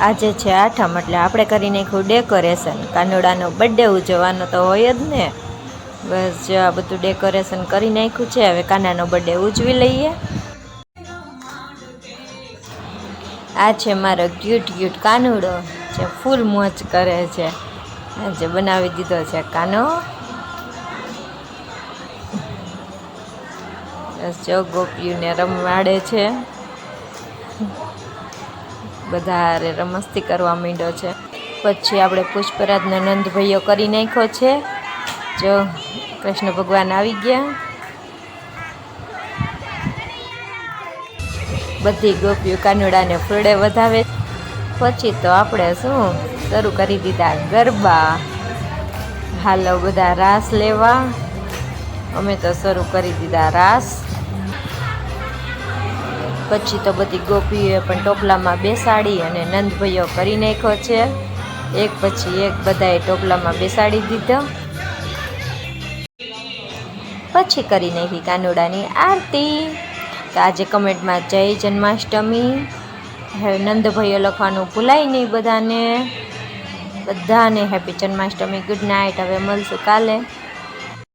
આજે છે આઠમ, એટલે આપણે કરી નાખ્યું ડેકોરેશન કાનુડાનો બર્થડે ઉજવવાનો તો હોય જ ને. બસ જો આ બધું ડેકોરેશન કરી નાખ્યું છે, હવે કાનાનો બર્થડે ઉજવી લઈએ. આ છે મારો ક્યુટ ક્યુટ કાનુડો, જે ફૂલ મોજ કરે છે. આજે બનાવી દીધો છે કાનો. બસ જો ગોપીઓને રમવાડે છે. બધા રમસ્તી કરવા માંડ્યો છે. પછી આપણે પુષ્પરાજનો નંદભાઈઓ કરી નાખ્યો છે. જો કૃષ્ણ ભગવાન આવી ગયા. બધી ગોપીઓ કાનુડાને ફૂલડે વધાવે. પછી તો આપણે શું? શરૂ કરી દીધા ગરબા. હાલો બધા રાસ લેવા. અમે તો શરૂ કરી દીધા રાસ. પછી તો બધી ગોપીઓએ પણ ટોપલામાં બેસાડી અને નંદભાઈઓ કરી નાખ્યો છે. એક પછી એક બધાએ ટોપલામાં બેસાડી દીધો. પછી કરી નાખી કાનુડાની આરતી. તો આજે કમેન્ટમાં જય જન્માષ્ટમી. નંદભાઈઓ લખવાનું ભૂલાય નહીં બધાને. બધાને હેપી જન્માષ્ટમી. ગુડ નાઇટ હવે મળશું કાલે.